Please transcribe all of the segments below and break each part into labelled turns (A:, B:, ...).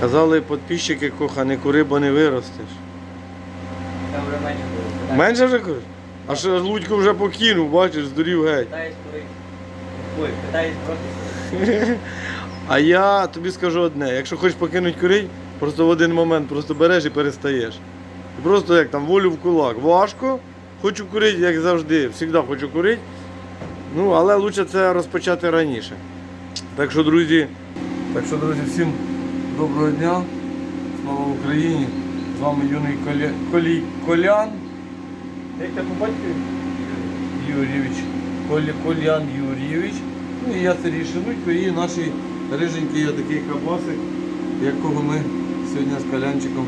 A: Казали підписчики, коха, не кури, бо не виростеш.
B: Там вже менше було.
A: Менше вже куриш? А що Лудько вже покинув, бачиш, здурів геть.
B: Питаюсь курити. Ой, питаюсь проти.
A: А я тобі скажу одне, якщо хочеш покинути курить, просто в один момент просто береш і перестаєш. І просто як там волю в кулак. Важко, хочу курити, як завжди, завжди хочу курити. Ну, але краще це розпочати раніше. Так що, друзі, так що, друзі, всім доброго дня. Слава Україні! З вами юний Коля... Колій... Колян. Як тебе по? Юрійович. Коля... Колян Юрійович. Ну і я Сергій Шинутько і наш риженький такий кабасик, якого ми сьогодні з Колянчиком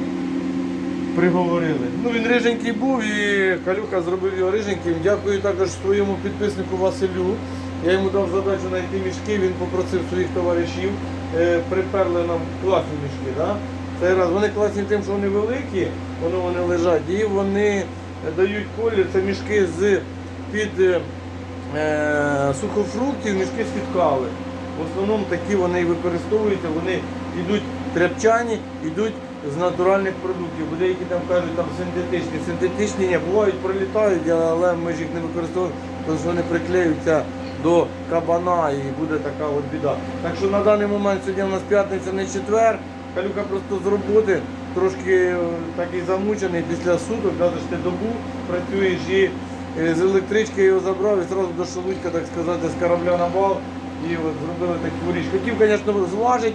A: приговорили. Ну він риженький був і Калюха зробив його риженьким. Дякую також своєму підписнику Василю. Я йому дав задачу знайти мішки, він попросив своїх товаришів, приперли нам класні мішки. Да? Цей раз вони класні тим, що вони великі, воно вони лежать, і вони дають колір. Це мішки з під е, е, сухофруктів, мішки з-під кави. В основному такі вони і використовуються, вони йдуть тряпчані, йдуть з натуральних продуктів. Бо деякі там кажуть, там синтетичні. Синтетичні ні, бувають, пролітають, але ми ж їх не використовуємо, тому що вони приклеюються до кабана і буде така от біда. Так що на даний момент сьогодні у нас п'ятниця, не четвер. Калюка просто з роботи, трошки е, такий замучений після суток, каже, що ти добу працюєш і е, з електрички його забрав і одразу до шелудька, так сказати, з корабля на бал. І от зробили таку річ. Хотів, звісно, зважити,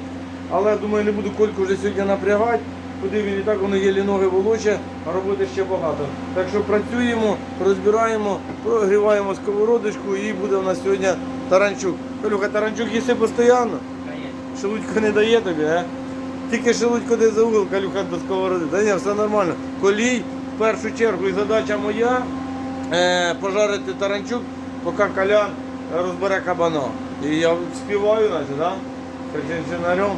A: але думаю, не буду кольку вже сьогодні напрягати. Куди він і так воно є ноги волоче, а роботи ще багато. Так що працюємо, розбираємо, прогріваємо сковородочку і буде у нас сьогодні таранчук. Калюха, таранчук їси постійно? Шелудько не дає тобі, а? Тільки шелудько де за угол, калюха до сковороди. Та ні, все нормально. Колій, в першу чергу, і задача моя е, пожарити таранчук, поки калян розбере кабана. І я співаю, наче, да? Сценарем.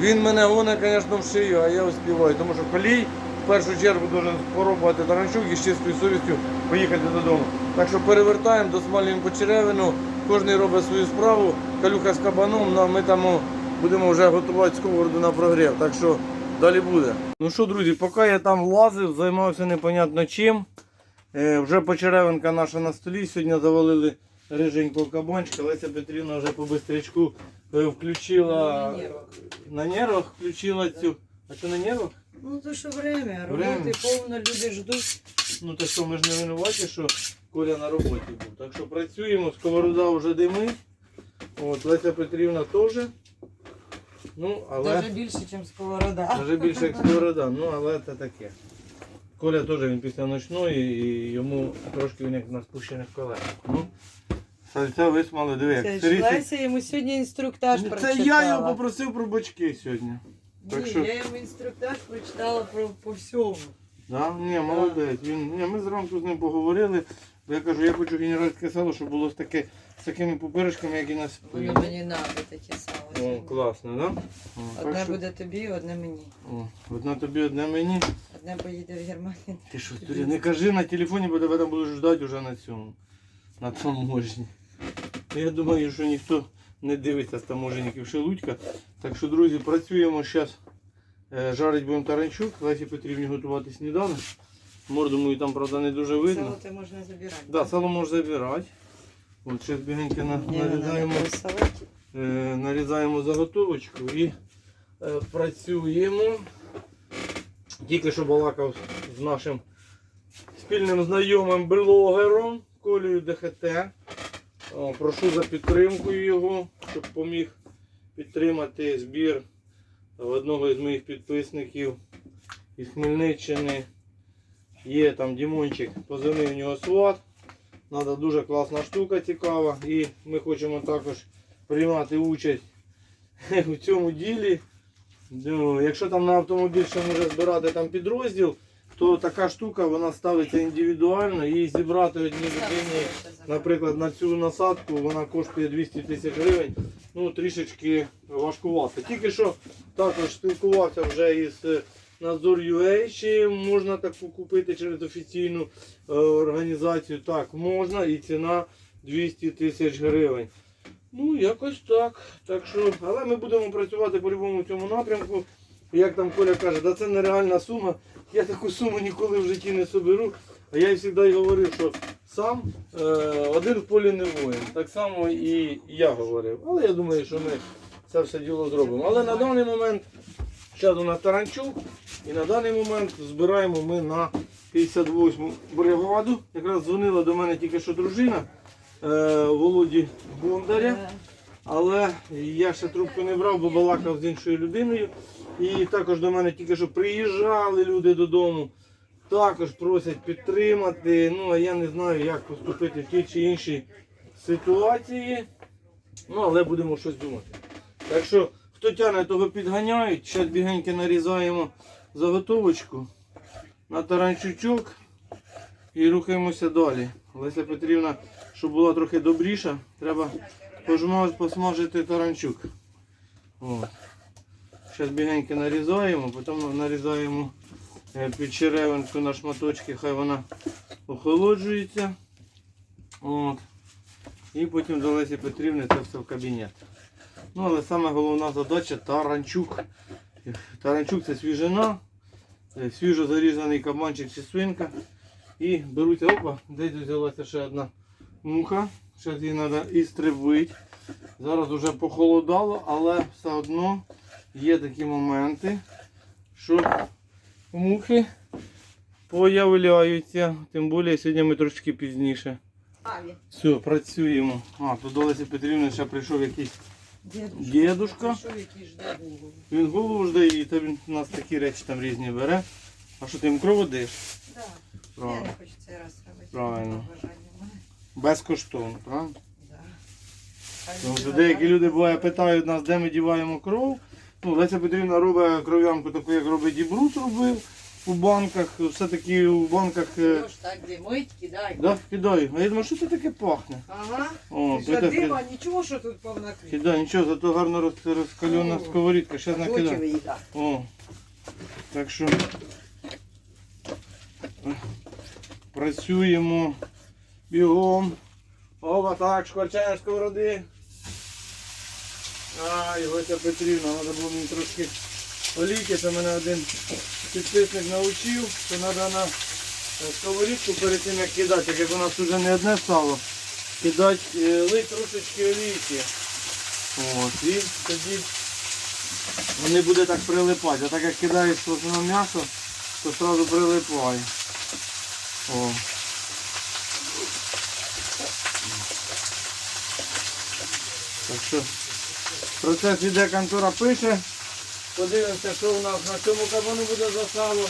A: Він мене гоне, звісно, в шию, а я успіваю. Тому що колій в першу чергу должен спробувати таранчук і з чистою совістю поїхати додому. Так що перевертаємо, досмалюємо по черевину, кожен робить свою справу, калюха з кабаном, ну, а ми там будемо вже готувати сковороду на прогрів. Так що далі буде. Ну що, друзі, поки я там влазив, займався непонятно чим. Е, вже почеревинка наша на столі. Сьогодні завалили риженького кабанчика. Леся Петрівна вже по бистрячку включила
C: На нервах.
A: на нервах включила цю. А що на нервах?
C: Ну то що время, роботи повно, люди ждуть.
A: Ну так що ми ж не винуваті, що Коля на роботі був. Так що працюємо, сковорода вже димить. От, Леся Петрівна теж. Ну, але
C: Даже більше, ніж сковорода.
A: вже більше як сковорода. Ну, але це таке. Коля теж він після ночної і йому трошки він як на спущених колесах. Ну, сальця висмали, диви,
C: Це ж. Леся йому сьогодні інструктаж прочитала.
A: Це я його попросив про бочки сьогодні. так
C: Ні,
A: що-
C: я йому інструктаж прочитала про по всьому.
A: Да? Ні, молодець. Він, ні, ми зранку з ним поговорили. Бо я кажу, я хочу генеральське сало, щоб було з, таке, з такими пупиришками, як і на
C: Воно
A: спині.
C: мені надо таке саме.
A: О, класно, да? О, так
C: Одне
A: що-
C: буде тобі, одне мені.
A: О, одна тобі, одна мені.
C: Одне поїде в Германію.
A: Ти що, Турі, не кажи на телефоні, бо тебе там будеш ждати вже на цьому. На таможні. Я думаю, що ніхто не дивиться з таможенників Шелудька. Так що, друзі, працюємо зараз. Жарить будемо таранчук. Лесі Петрівні готувати сніданок. Морду мою там, правда, не дуже видно.
C: Село ти можна забирати.
A: Да, сало можна забирати. От зараз бігенько на, нарізаємо, е, нарізаємо заготовочку і е, працюємо. Тільки що балакав з нашим спільним знайомим блогером Колею ДХТ. Прошу за підтримкою його, щоб поміг підтримати збір одного із моїх підписників із Хмельниччини. Є там Дімончик, позивний у нього сват. Надо дуже класна штука, цікава. І ми хочемо також приймати участь у цьому ділі. Ну, якщо там на автомобіль ще може збирати там підрозділ, то така штука вона ставиться індивідуально і зібрати одній людині, наприклад, на цю насадку вона коштує 200 тисяч гривень. Ну, трішечки важкувато. Тільки що також спілкувався вже із е, Надзор.ua, чи можна таку купити через офіційну е, організацію. Так, можна і ціна 200 тисяч гривень. Ну, якось так. Так що, але ми будемо працювати по-любому в цьому напрямку. І як там Коля каже, да це нереальна сума, я таку суму ніколи в житті не соберу. А я їй завжди говорив, що сам е, один в полі не воїн. Так само і я говорив. Але я думаю, що ми це все діло зробимо. Але на даний момент зараз у нас Таранчук, і на даний момент збираємо ми на 58-му бригаду. Якраз дзвонила до мене тільки що дружина е, Володі Бондаря.
C: Е,
A: Але я ще трубку не брав, бо балакав з іншою людиною. І також до мене тільки що приїжджали люди додому. Також просять підтримати. Ну, а я не знаю, як поступити в тій чи іншій ситуації. Ну, але будемо щось думати. Так що, хто тягне, того підганяють. Зараз бігенько нарізаємо заготовочку на таранчучок і рухаємося далі. Леся Петрівна, щоб була трохи добріша, треба посмажити таранчук. От. Зараз бігенько нарізаємо, потім нарізаємо е, під черевинку на шматочки, хай вона охолоджується. От. І потім до Лесі Петрівни це все в кабінет. Ну, але саме головна задача таранчук. Таранчук це свіжина, е, свіжо зарізаний кабанчик чи свинка. І беруться, опа, десь взялася ще одна муха. Зараз її треба істребити. Зараз вже похолодало, але все одно є такі моменти, що мухи появляються. Тим більше сьогодні ми трошки пізніше. Все, працюємо. А, тут до Лесі Петрівни ще прийшов якийсь
C: жде голову.
A: Він голову жде і то він у нас такі речі там різні бере. А що ти їм кров даєш?
C: Да. Я не хочу цей раз робити.
A: Правильно. Безкоштовно, правильно?
C: Да.
A: Тому що деякі люди буває питають нас, де ми діваємо кров. Ну, Леся Петрівна робить кров'янку таку, як робить Дібрус робив у банках. Все-таки у банках. е,
C: Тож так димить, кидай.
A: Да, кидай. А я думаю, що це таке пахне?
C: Ага.
A: О, Петя,
C: дима нічого, що тут повна квітка.
A: кидай, нічого, зато гарно роз- розкалена
C: О.
A: сковорідка. Ще накидай.
C: їда.
A: О. Так що е, працюємо бігом. Ова, так, шкварчаємо сковороди. Ай, Леся Петрівна, треба було мені трошки олійки, це мене один підписник навчив, що треба на сковорідку перед тим як кидати, як у нас вже не одне сало, кидати е, лить трошечки олійки. От, і тоді не буде так прилипати. А так як кидаєш в м'ясо, то одразу прилипає. О. Так що процес іде, контора пише. Подивимося, що у нас на цьому кабану буде за сало.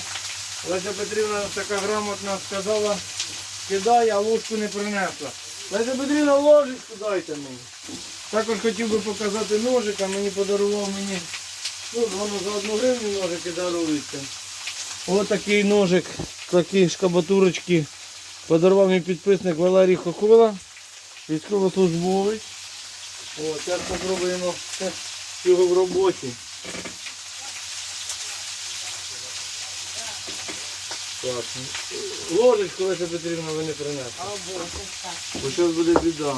A: Леся Петрівна така грамотна сказала, кидай, а ложку не принесла. Леся Петрівна, ложечку дайте мені. Також хотів би показати ножика, мені подарував мені, ну, воно за одну гривню ножики даруються. Ось такий ножик, такі шкабатурочки подарував мій підписник Валерій Хохола, військовослужбовець. О, зараз спробуємо його в роботі. Класно. Ложечку Леся Петрівна ви не принесли. Бо зараз буде біда.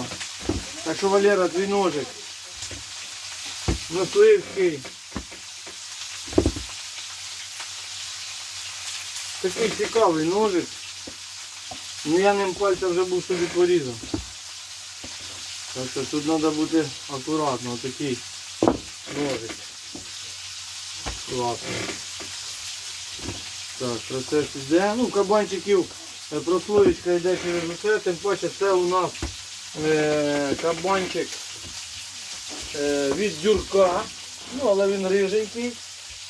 A: Так що, Валера, твій ножик. Насливський. Такий цікавий ножик. Ну я ним пальцем вже був собі порізав. Що тут треба бути акуратно, отакий ножик. Класно. Так, процес йде. Ну, кабанчиків е, прослоєчка йде через усе, тим паче це у нас е, кабанчик е, від дюрка. Ну, але він риженький.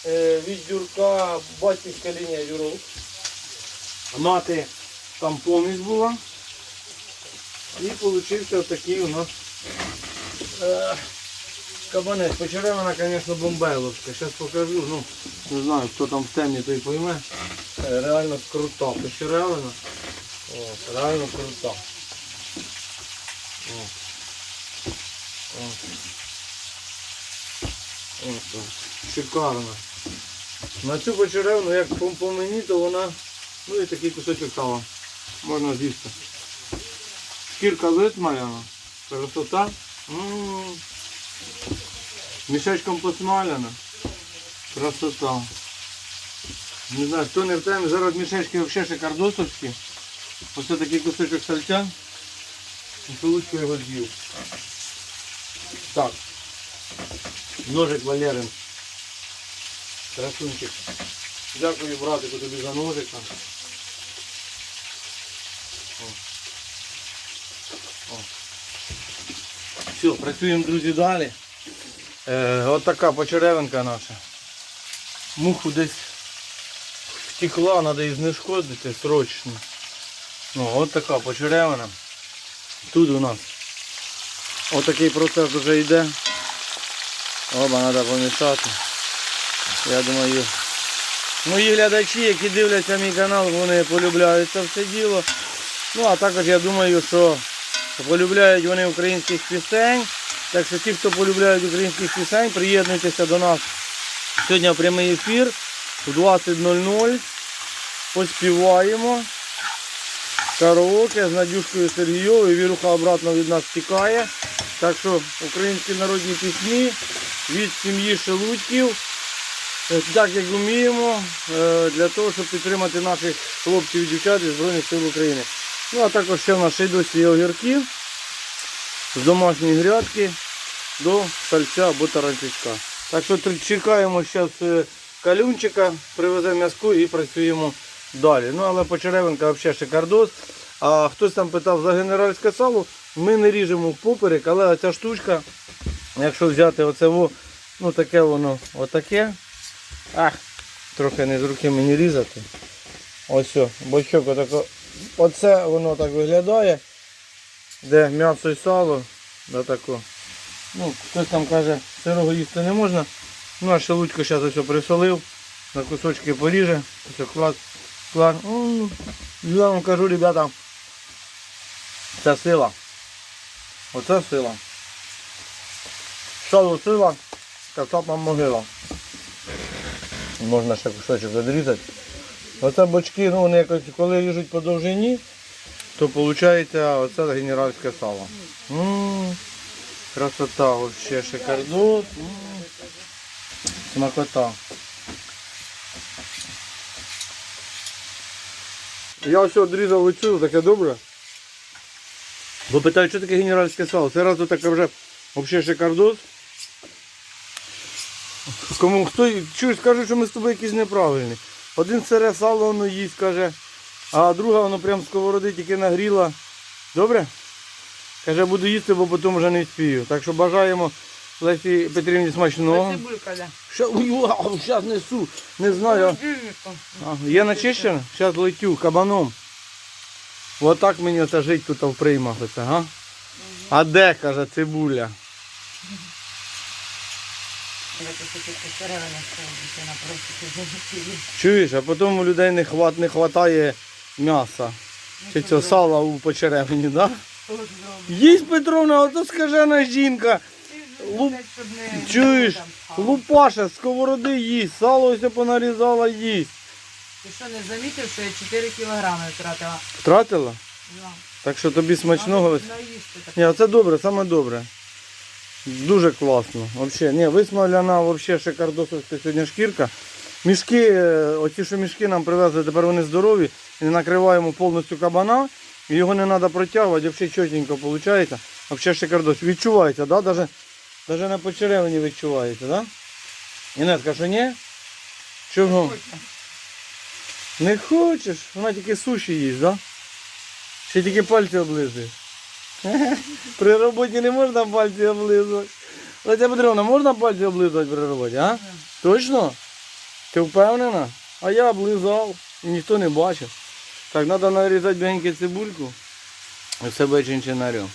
A: Е, від дюрка батьківська лінія дюрок. Мати там помість була. І вийшов такий у нас е, кабанець. Почеревина, звісно, бомбайловська. Зараз покажу. Ну, не знаю, хто там в темні, той пойме. Е, Реально крута почеревина. О, реально крута. О. О. О. Шикарно. На цю почеревину, як по мені, то вона, ну і такий кусочок сала. Можна з'їсти. Шкірка витмаяна, красота. М. Мішечком посмаляна. Красота. Не знаю, хто не в темі, зараз мішечки взагалі шикардосовські. Ось такий кусочок сальця. І Шелудько його з'їв. Так. Ножик Валерин. Красунчик. Дякую, братику, тобі за ножика. О. Все, працюємо, друзі, далі. Е, от така почеревинка наша. Муху десь втекла, треба її знешкодити срочно. Ну, от така почеревина. Тут у нас отакий процес вже йде. Оба, треба помішати. Я думаю, мої глядачі, які дивляться мій канал, вони полюбляють це все діло. Ну, а також я думаю, що полюбляють вони українських пісень. Так що ті, хто полюбляють українських пісень, приєднуйтеся до нас сьогодні прямий ефір у 20.00. Поспіваємо. Караоке з Надюшкою Сергійовою. Віруха обратно від нас тікає. Так що українські народні пісні від сім'ї Шелудьків. Е, Так як вміємо, е, для того, щоб підтримати наших хлопців і дівчат із Збройних сил України. Ну а також ще в нас ще й досі огірки з домашньої грядки до сальця або таранчичка. Так що чекаємо зараз калюнчика, привеземо м'язку і працюємо далі. Ну але почеревинка взагалі шикардос. А хтось там питав за генеральське сало, ми не ріжемо в поперек, але оця штучка, якщо взяти оце во, ну таке воно отаке. Ах, трохи не з руки мені різати. Ось бочок отако. Оце воно так виглядає. Де м'ясо і сало. Да тако. Ну, хтось там каже, сирого їсти не можна. Ну а шелудько зараз ось присолив, на кусочки поріже. Ось клас, клас. Я вам кажу, ребята, це сила. Оце сила. Сало сила, кацапа могила. Можна ще кусочок відрізати. Оце бочки, ну вони якось, коли ріжуть по довжині, то виходить оце генеральське сало. М, красота, вообще шикардос. М, Смакота. Я ось відрізав оцю, таке добре. Бо питають, що таке генеральське сало? Це раз таке вже взагалі шикардос. Кому хто чуєш, скажуть, що ми з тобою якісь неправильні. Один сире сало воно їсть, каже, а друга воно прям сковороди тільки нагріла. Добре? Каже, буду їсти, бо потім вже не вспію. Так що бажаємо Лесі Петрівні смачного.
C: Цибулька, да.
A: Несу, не знаю. А, є начищена? Зараз летю кабаном. Отак мені оце жить тут в приймах. Оце, га? А де, каже, цибуля?
C: Я тут тут посередині ставлю, на просто тут
A: Чуєш, а потім у людей не, хват, не хватає м'яса. Чи цього сала у почеревині, да? Їсть Петровна, ото скажена жінка. Луп- Чуєш, лупаша, сковороди їсть, сало ось понарізала їсть.
C: Ти що, не замітив, що я 4 кілограми втратила?
A: Втратила? Так що тобі смачного.
C: Так.
A: Ні, це добре, саме добре. Дуже класно. Вообще, ні, висмоляна вообще шикардосовська сьогодні шкірка. Мішки, е, оці що мішки нам привезли, тепер вони здорові. І накриваємо повністю кабана. І його не треба протягувати, взагалі чотенько виходить. Взагалі шикардос. Відчувається, да? Даже, даже на почеревині відчувається, да? Інетка, що ні? Чого? Не хочеш? Вона тільки суші їсть, да? Ще тільки пальці облизує. При роботі не можна пальці облизувати. Леся Петровна, можна пальці облизувати при роботі, а? Точно? Ти впевнена? А я облизав і ніхто не бачив. Так, треба нарізати бігеньки цибульку і себе чинчинарем.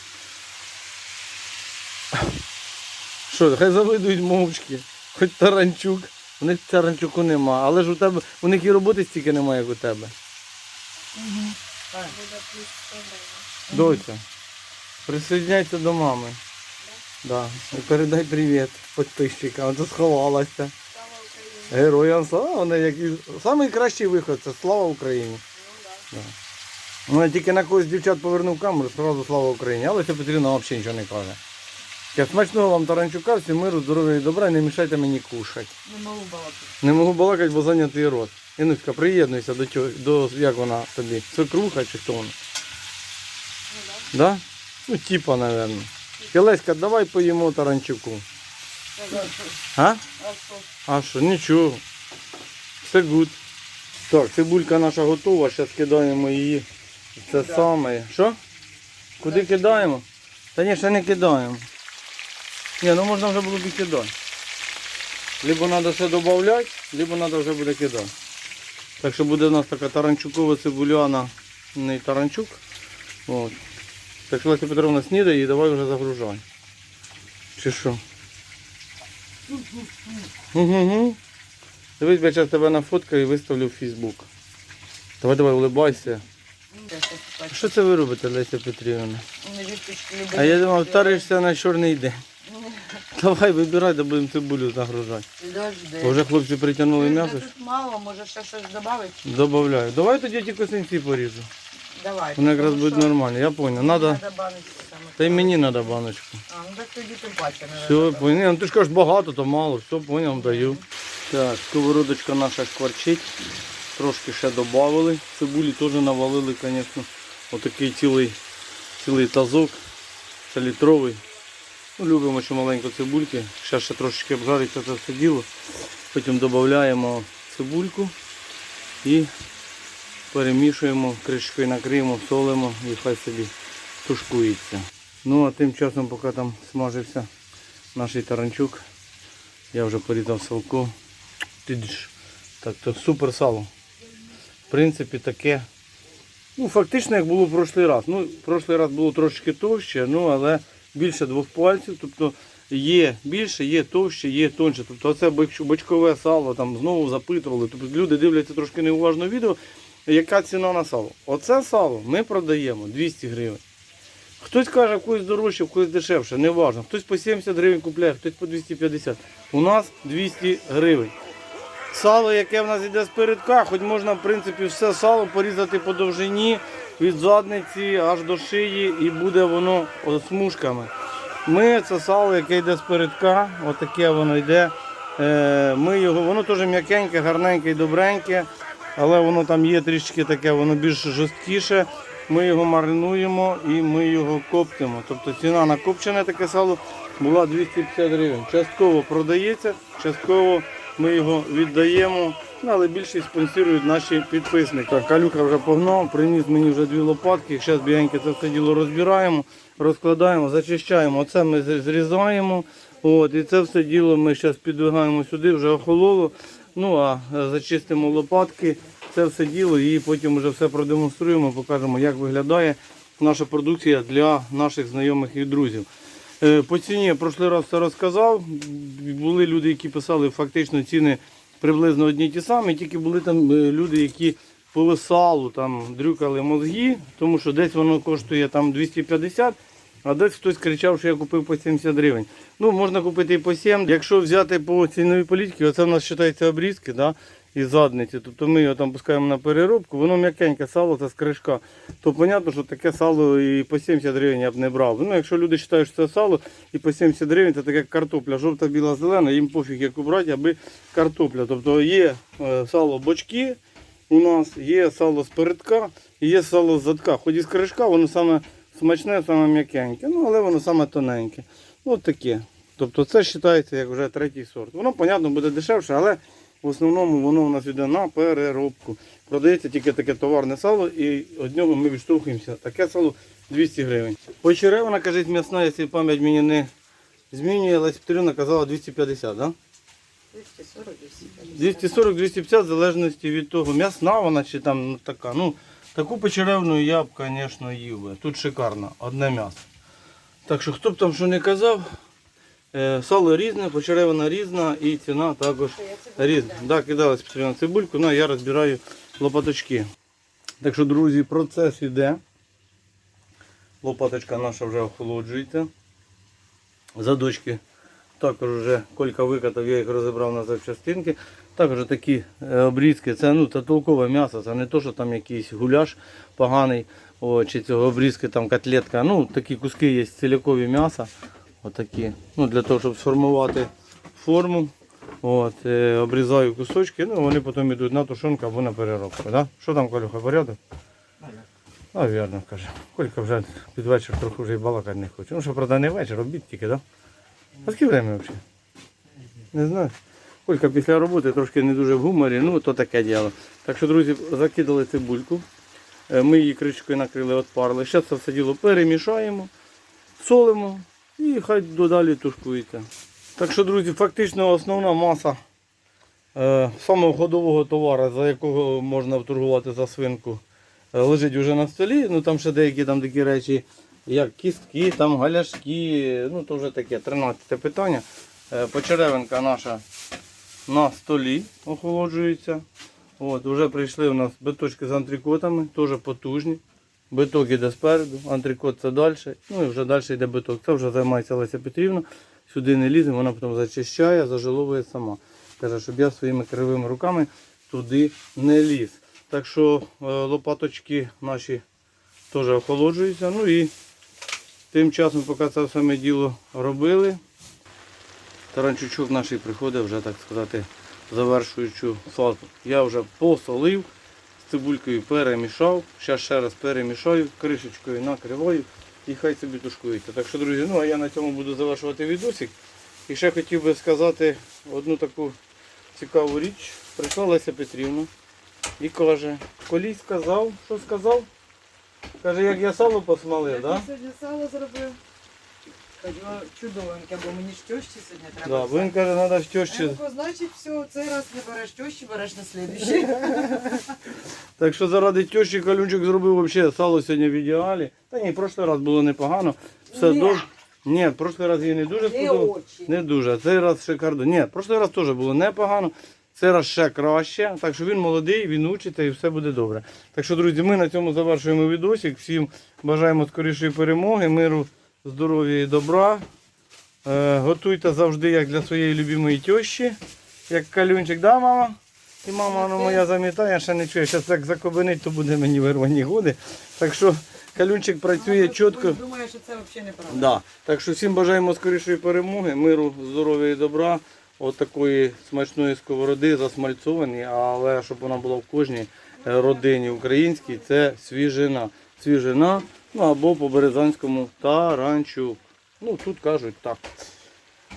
A: Що, хай завидують мовчки, хоч таранчук. У них таранчуку нема, але ж у тебе у них і роботи стільки немає, як у тебе. Доця, присоединяйся до мами. Да. І передай привіт підписчикам, то сховалася. Героям слава, вона як і... Самий кращий виход це слава Україні. Да. Ну, я тільки на когось дівчат повернув камеру, одразу слава Україні, але це Петрівна взагалі нічого не каже. Я смачного вам таранчука, всім миру, здоров'я і добра, і не мішайте мені кушати.
C: Не можу балакати.
A: Не можу балакати, бо зайнятий рот. Інуська, приєднуйся до цього, до як вона тобі? Свекруха чи хто вона?
C: Ну да.
A: Да? Ну, типа, напевно. Келеська, давай поїмо таранчуку. А?
C: А що?
A: Нічого. Все гуд. Так, цибулька наша готова, зараз кидаємо її. Це саме. Що? Куди кидаємо? Та ні, ще не кидаємо. Ні, ну можна вже було б і кидати. Либо треба ще додати, либо треба вже буде кидати. Так що буде у нас така таранчукова цибуляна, не таранчук. От. Так що Леся Петровна снідає і давай вже загружай. Чи що? Угу. Дивись, я зараз тебе нафоткаю і виставлю в Фейсбук. Давай, давай, улибайся. А? Що це ви робите, Леся Петрівна? А я думав, втаришся на чорний день. Давай, вибирай, де будемо цибулю загружати. Бо Вже хлопці притягнули м'ясо.
C: Тут мало, може ще щось додати?
A: Добавляю. Давай тоді ті косинці поріжу.
C: Давай.
A: Вони якраз
C: що
A: нормальні. Я понял. Надо...
C: Надо баночку саме.
A: Та й мені треба баночку.
C: А, ну так тоді паче не
A: Все,
C: треба.
A: понял. Ну ти ж кажеш багато, то мало. Все, понял, даю. Так, сковородочка наша шкварчить. Трошки ще додали. Цибулі теж навалили, звісно. Отакий цілий, цілий тазок. Це літровий. Ну, любимо ще маленько цибульки. Ще ще трошечки обжариться це все діло. Потім додаємо цибульку і перемішуємо, кришкою накриємо, солимо і хай собі тушкується. Ну а тим часом, поки там смажився наш таранчук, я вже порізав салко. Так, то супер сало. В принципі, таке. Ну, фактично, як було в прошлий раз. Ну, в прошлий раз було трошки товще, ну, але більше двох пальців. Тобто є більше, є товще, є тонше. Тобто боч- бочкове сало там знову запитували. Тобто люди дивляться трошки неуважно відео, яка ціна на сало. Оце сало ми продаємо 200 гривень. Хтось каже, когось дорожче, когось дешевше, не важно. Хтось по 70 гривень купляє, хтось по 250. У нас 200 гривень. Сало, яке в нас йде з передка, хоч можна, в принципі, все сало порізати по довжині від задниці аж до шиї і буде воно смужками. Ми це сало, яке йде з передка, отаке воно йде. Е, Ми його, воно теж м'якеньке, гарненьке і добреньке, але воно там є трішки таке, воно більш жорсткіше. Ми його маринуємо і ми його коптимо. Тобто ціна на копчене таке сало була 250 гривень. Частково продається, частково ми його віддаємо, але більшість спонсорують наші підписники. Так, Калюка вже погнав, приніс мені вже дві лопатки. Зараз бігенько це все діло розбираємо, розкладаємо, зачищаємо. Оце ми зрізаємо. От, і це все діло ми зараз підвигаємо сюди, вже охололо. Ну а е, зачистимо лопатки, це все діло і потім вже все продемонструємо, покажемо, як виглядає наша продукція для наших знайомих і друзів. Е, По ціні я прошлий раз це розказав. Були люди, які писали фактично ціни приблизно одні ті самі, тільки були там е, люди, які полисалу, там дрюкали мозги, тому що десь воно коштує там 250, а десь хтось кричав, що я купив по 70 гривень. Ну, можна купити і по 7. Якщо взяти по ціновій політиці, оце в нас вважається обрізки, да? і задниці. Тобто ми його там пускаємо на переробку, воно м'якеньке сало, це з кришка. То зрозуміло, що таке сало і по 70 гривень я б не брав. Ну, якщо люди вважають, що це сало і по 70 гривень, це таке картопля, жовта, біла, зелена, їм пофіг яку брати, аби картопля. Тобто є е, сало бочки у нас, є сало з передка і є сало з задка. Хоч із кришка, воно саме смачне, саме м'якеньке, ну але воно саме тоненьке. Ну, от таке. Тобто це вважається як вже третій сорт. Воно, понятно, буде дешевше, але в основному воно у нас йде на переробку. Продається тільки таке товарне сало і від нього ми відштовхуємося. Таке сало 200 гривень. Почеревина, кажуть, м'ясна, якщо пам'ять мені не змінює, Леся Петрівна казала 250, так? Да?
C: 240
A: 240-250 в залежності від того, м'ясна вона чи там ну, така. Ну, таку почеревну я б, звісно, їв би. Тут шикарно, одне м'ясо. Так що хто б там що не казав, е, сало різне, почеревина різна і ціна також різна. Да, кидалась Петрівна цибульку, ну я розбираю лопаточки. Так що, друзі, процес іде. Лопаточка наша вже охолоджується. Задочки також вже колька викатав, я їх розібрав на запчастинки. Також такі е, обрізки, це ну, це толкове м'ясо, це не то, що там якийсь гуляш поганий, о, чи цього обрізки там котлетка. Ну, такі куски є цілякові м'яса. Отакі. Ну, для того, щоб сформувати форму. От, е, обрізаю кусочки, ну вони потім йдуть на тушонку або на переробку. Да? Що там, Колюха, порядок? А, вірно, каже. Колька вже під вечір трохи вже і балакати не хоче. Ну що, правда, не вечір, обід тільки, так? Да? А скільки время взагалі? Не знаю. Колька після роботи трошки не дуже в гуморі, ну то таке діло. Так що, друзі, закидали цибульку. Е, Ми її кришкою накрили, відпарили. Зараз це все діло перемішаємо, солимо і хай додалі тушкується. Так що, друзі, фактично основна маса е, самого ходового товару, за якого можна вторгувати за свинку, е, лежить вже на столі. Ну там ще деякі там такі речі, як кістки, там галяшки, ну то вже таке 13 питання. Е, Почеревинка наша на столі охолоджується. От, вже прийшли у нас биточки з антрикотами, теж потужні. Биток іде спереду, антрикот це далі. Ну і вже далі йде биток. Це вже займається Леся Петрівна. Сюди не лізе, вона потім зачищає, зажиловує сама. Каже, щоб я своїми кривими руками туди не ліз. Так що е, лопаточки наші теж охолоджуються. Ну і тим часом, поки це ми діло робили, таранчучок наш приходить вже, так сказати, завершуючу фазу. Я вже посолив, з цибулькою перемішав, зараз ще раз перемішаю, кришечкою накриваю і хай собі тушкується. Так що, друзі, ну а я на цьому буду завершувати відосик. І ще хотів би сказати одну таку цікаву річ. Прийшла Леся Петрівна і каже, колись сказав, що сказав? Каже, як я сало посмалив,
C: Я
A: так?
C: сьогодні сало зробив. Кажу, чудовеньке, бо мені ж тьощі сьогодні треба.
A: Да, він каже, треба що
C: Я
A: ще.
C: значить, все, цей раз не береш тьощі, береш на слідуючий.
A: Так що заради тещі Калюнчик зробив взагалі сало сьогодні в ідеалі. Та ні, прошлий раз було непогано. Все
C: Ні.
A: добре. Ні, прошлий раз їй не дуже
C: Не
A: сподобалося.
C: очі.
A: Не дуже. Цей раз шикардо. Ні, прошлий раз теж було непогано. Цей раз ще краще. Так що він молодий, він учиться і все буде добре. Так що, друзі, ми на цьому завершуємо відосик. Всім бажаємо скорішої перемоги, миру, здоров'я і добра. Е, готуйте завжди, як для своєї любимої тещі, як калюнчик, да, мама? І мама ну, моя замітає, ще не чує. Зараз як закобенить, то буде мені вирвані годи. Так що калюнчик працює чітко.
C: Думаю, що це взагалі неправда.
A: Да. Так що всім бажаємо скорішої перемоги, миру, здоров'я і добра. От такої смачної сковороди засмальцовані, але щоб вона була в кожній е, родині українській, це свіжина. Свіжина, ну або по березанському таранчук. Ну тут кажуть так.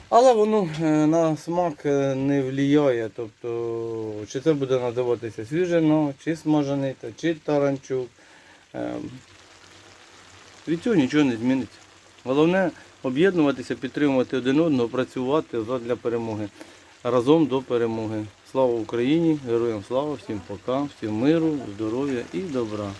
A: Але воно е, на смак е, не впливає. Тобто, чи це буде називатися свіжино, чи смажений, та- чи таранчук. Ем, від цього нічого не зміниться. Головне об'єднуватися, підтримувати один одного, працювати для перемоги. Разом до перемоги. Слава Україні! Героям слава, всім пока, всім миру, здоров'я і добра.